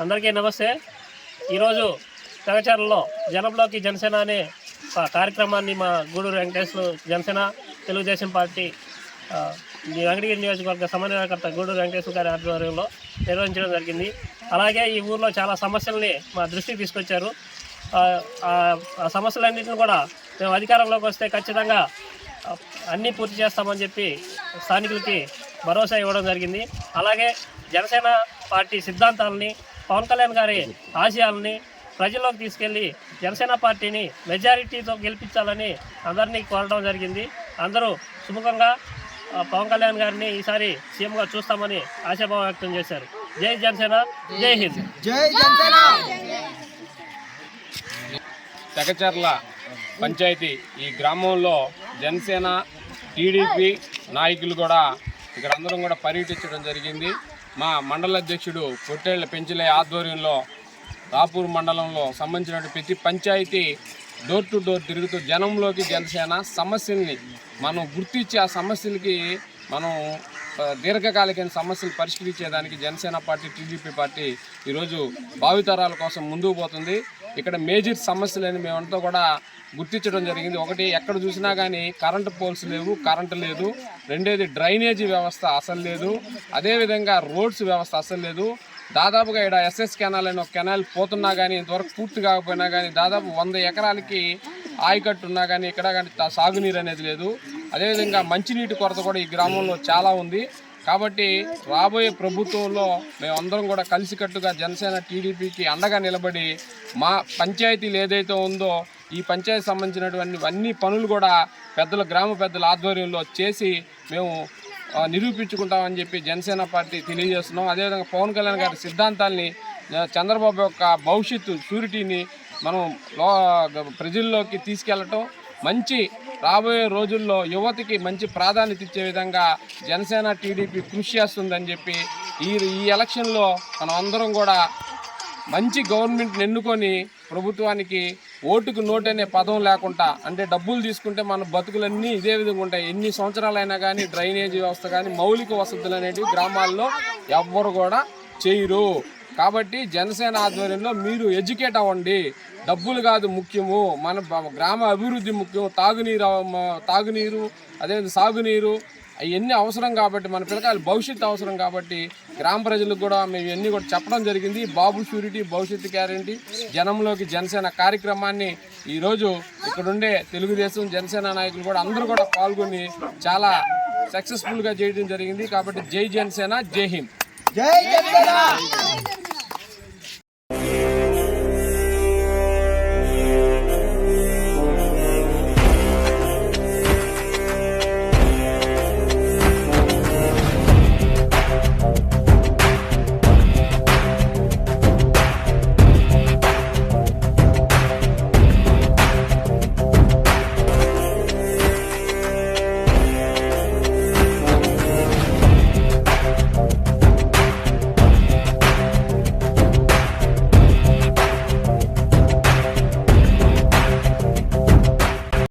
అందరికీ నమస్తే. ఈరోజు తెగచర్లలో జనంలోకి జనసేన అనే కార్యక్రమాన్ని మా గూడూరు వెంకటేశ్వర జనసేన తెలుగుదేశం పార్టీ వెంకటగిరి నియోజకవర్గ సమన్వయకర్త గూడూరు వెంకటేశ్వర గారి ఆధ్వర్యంలో నిర్వహించడం జరిగింది. అలాగే ఈ ఊర్లో చాలా సమస్యల్ని మా దృష్టికి తీసుకొచ్చారు. ఆ, సమస్యలన్నింటిని కూడా మేము అధికారంలోకి వస్తే ఖచ్చితంగా అన్నీ పూర్తి చేస్తామని చెప్పి స్థానికులకి భరోసా ఇవ్వడం జరిగింది. అలాగే జనసేన పార్టీ సిద్ధాంతాలని పవన్ కళ్యాణ్ గారి ఆశయాలని ప్రజల్లోకి తీసుకెళ్ళి జనసేన పార్టీని మెజారిటీతో గెలిపించాలని అందరినీ కోరడం జరిగింది. అందరూ సుముఖంగా పవన్ కళ్యాణ్ గారిని ఈసారి సీఎంగా చూస్తామని ఆశాభావం వ్యక్తం చేశారు. జై జనసేన జై హింద్. జై జనసేన! తెగచర్ల పంచాయతీ ఈ గ్రామంలో జనసేన టీడీపీ నాయకులు కూడా ఇక్కడ అందరం కూడా పర్యటించడం జరిగింది. మా మండల అధ్యక్షుడు పొట్టేళ్ళ పెంచలే ఆధ్వర్యంలో రాపూర్ మండలంలో సంబంధించిన ప్రతి పంచాయతీ డోర్ టు డోర్ తిరుగుతూ జనంలోకి జనసేన సమస్యల్ని మనం గుర్తించి ఆ సమస్యలకి మనం దీర్ఘకాలికమైన సమస్యలు పరిష్కరించేదానికి జనసేన పార్టీ టీడీపీ పార్టీ ఈరోజు భావితరాల కోసం ముందుకు పోతుంది. ఇక్కడ మేజర్ సమస్యలని మేమంతా కూడా గుర్తించడం జరిగింది. ఒకటి ఎక్కడ చూసినా కానీ కరెంటు పోల్స్ లేవు కరెంటు లేదు. రెండేది డ్రైనేజీ వ్యవస్థ అసలు లేదు. అదేవిధంగా రోడ్స్ వ్యవస్థ అసలు లేదు. దాదాపుగా ఇక్కడ ఎస్ఎస్ కెనాల్ అని ఒక కెనాల్ పోతున్నా కానీ ఇంతవరకు పూర్తి కాకపోయినా కానీ దాదాపు వంద ఎకరాలకి ఆయకట్టు ఉన్నా కానీ ఇక్కడ కానీ సాగునీరు అనేది లేదు. అదేవిధంగా మంచినీటి కొరత కూడా ఈ గ్రామంలో చాలా ఉంది. కాబట్టి రాబోయే ప్రభుత్వంలో మేమందరం కూడా కలిసికట్టుగా జనసేన టీడీపీకి అండగా నిలబడి మా పంచాయతీలు ఏదైతే ఉందో ఈ పంచాయతీ సంబంధించినటువంటి అన్ని పనులు కూడా పెద్దల గ్రామ పెద్దల ఆధ్వర్యంలో చేసి మేము నిరూపించుకుంటామని చెప్పి జనసేన పార్టీ తెలియజేస్తున్నాం. అదేవిధంగా పవన్ కళ్యాణ్ గారి సిద్ధాంతాల్ని చంద్రబాబు యొక్క భవిష్యత్తు షూరిటీని మనం లో ప్రజల్లోకి తీసుకెళ్ళటం మంచి రాబోయే రోజుల్లో యువతకి మంచి ప్రాధాన్యత ఇచ్చే విధంగా జనసేన టీడీపీ కృషి చేస్తుందని చెప్పి ఈ ఈ ఎలక్షన్లో మనం అందరం కూడా మంచి గవర్నమెంట్ని ఎన్నుకొని ప్రభుత్వానికి ఓటుకు నోటు అనే పదం లేకుండా అంటే డబ్బులు తీసుకుంటే మన బతుకులన్నీ ఇదే విధంగా ఉంటాయి. ఎన్ని సంవత్సరాలైనా కానీ డ్రైనేజీ వ్యవస్థ కానీ మౌలిక వసతులు అనేటివి గ్రామాల్లో ఎవ్వరు కూడా చేయరు. కాబట్టి జనసేన ఆధ్వర్యంలో మీరు ఎడ్యుకేట్ అవ్వండి. డబ్బులు కాదు ముఖ్యము. మన గ్రామ అభివృద్ధి ముఖ్యం. తాగునీరు తాగునీరు అదేవిధంగా సాగునీరు అవన్నీ అవసరం కాబట్టి మన పిల్లకాయలు భవిష్యత్తు అవసరం కాబట్టి గ్రామ ప్రజలకు కూడా మేము ఇవన్నీ కూడా చెప్పడం జరిగింది. బాబు షూరిటీ భవిష్యత్తు గ్యారంటీ జనంలోకి జనసేన కార్యక్రమాన్ని ఈరోజు ఇక్కడుండే తెలుగుదేశం జనసేన నాయకులు కూడా అందరూ కూడా పాల్గొని చాలా సక్సెస్ఫుల్గా చేయడం జరిగింది. కాబట్టి జై జనసేన జై హింద్. జై జనసేన!